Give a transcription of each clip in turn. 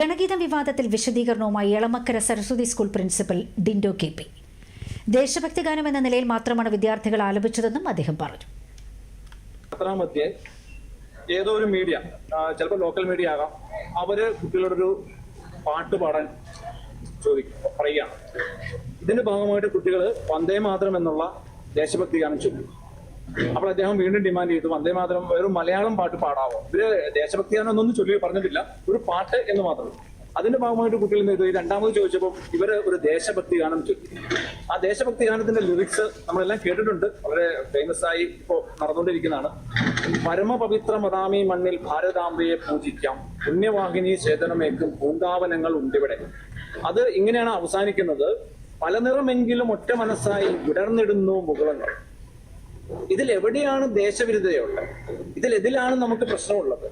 ജനഗീത വിവാദത്തിൽ വിശദീകരണവുമായി Elamakkara Saraswati school principal Dindo K P. ദേശഭക്തി ഗാനം എന്ന നിലയിൽ മാത്രമാണ് വിദ്യാർത്ഥികൾ ആലപിച്ചതെന്നും അദ്ദേഹം പറഞ്ഞു. ഏതോ ഒരു മീഡിയ ചിലപ്പോൾ ലോക്കൽ മീഡിയ ആകാം അവർ കുട്ടികളോടൊരു പാട്ട് പാടാൻ ചോദിക്കും പറയുകയാണ്. ഇതിന്റെ ഭാഗമായിട്ട് കുട്ടികൾ വന്ദേ മാതരം എന്നുള്ള ദേശഭക്തി ഗാനം ചൊല്ലി. അപ്പോൾ അദ്ദേഹം വീണ്ടും ഡിമാൻഡ് ചെയ്തു. വന്ദേ മാതരം ഒരു മലയാളം പാട്ട് പാടാവോ? ഇവർ ദേശഭക്തി ഗാനം ഒന്നും ചൊല്ലി പറഞ്ഞിട്ടില്ല. ഒരു പാട്ട് എന്ന് മാത്രം. അതിന്റെ ഭാഗമായിട്ട് കുട്ടികൾ എന്ത് ചെയ്തു? രണ്ടാമത് ചോദിച്ചപ്പോൾ ഇവർ ഒരു ദേശഭക്തി ഗാനം ചൊല്ലി. ആ ദേശഭക്തി ഗാനത്തിന്റെ ലിറിക്സ് നമ്മളെല്ലാം കേട്ടിട്ടുണ്ട്. വളരെ ഫേമസ് ആയി ഇപ്പോ നടന്നുകൊണ്ടിരിക്കുന്നതാണ്. പരമപവിത്ര മതാമി മണ്ണിൽ ഭാരതാംബയെ പൂജിക്കാം. പുണ്യവാഹിനി ചേതനമേക്കും പൂങ്കാവനങ്ങൾ ഉണ്ടിവിടെ. അത് ഇങ്ങനെയാണ് അവസാനിക്കുന്നത്. പല നിറമെങ്കിലും ഒറ്റ മനസ്സായി വിടർന്നിടുന്നു മുകുളങ്ങൾ. ഇതിൽ എവിടെയാണ് ദേശവിരുദ്ധതയുള്ളത്? ഇതിൽ എതിലാണ് നമുക്ക് പ്രശ്നമുള്ളത്.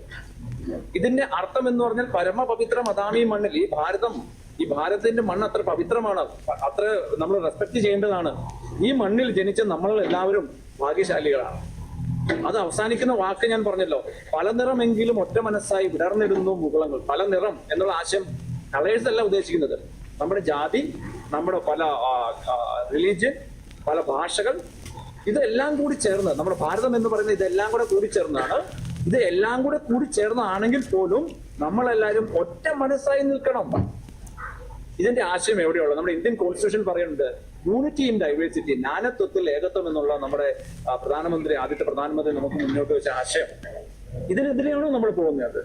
ഇതിന്റെ അർത്ഥം എന്ന് പറഞ്ഞാൽ പരമപവിത്ര മതാമി മണ്ണിൽ. ഈ ഭാരതം ഈ ഭാരതത്തിന്റെ മണ്ണ് അത്ര പവിത്രമാണ്. അത്ര നമ്മൾ റെസ്പെക്ട് ചെയ്യേണ്ടതാണ്. ഈ മണ്ണിൽ ജനിച്ച നമ്മൾ എല്ലാവരും ഭാഗ്യശാലികളാണ്. അത് അവസാനിക്കുന്ന വാക്ക് ഞാൻ പറഞ്ഞല്ലോ. പല നിറമെങ്കിലും ഒറ്റ മനസ്സായി വിടർന്നിടുന്നു മുകുളങ്ങൾ. പല നിറം എന്നുള്ള ആശയം കളേഴ്സ് അല്ല ഉദ്ദേശിക്കുന്നത്. നമ്മുടെ ജാതി നമ്മുടെ പല റിലീജിയൻ പല ഭാഷകൾ ഇതെല്ലാം കൂടി ചേർന്ന് നമ്മുടെ ഭാരതം എന്ന് പറയുന്നത് ഇതെല്ലാം കൂടെ കൂടി ചേർന്നാണ്. ഇത് എല്ലാം കൂടെ കൂടി ചേർന്നാണെങ്കിൽ പോലും നമ്മളെല്ലാവരും ഒറ്റ മനസ്സായി നിൽക്കണം. ഇതിന്റെ ആശയം എവിടെയുള്ളത്? നമ്മുടെ ഇന്ത്യൻ കോൺസ്റ്റിറ്റ്യൂഷൻ പറയുന്നുണ്ട് യൂണിറ്റി ഇൻ ഡൈവേഴ്സിറ്റി നാനത്വത്തിൽ ഏകത്വം എന്നുള്ള നമ്മുടെ പ്രധാനമന്ത്രി ആദ്യത്തെ പ്രധാനമന്ത്രി നമുക്ക് മുന്നോട്ട് വെച്ച ആശയം. ഇതിനെതിരെയാണോ നമ്മൾ പോകുന്നത്?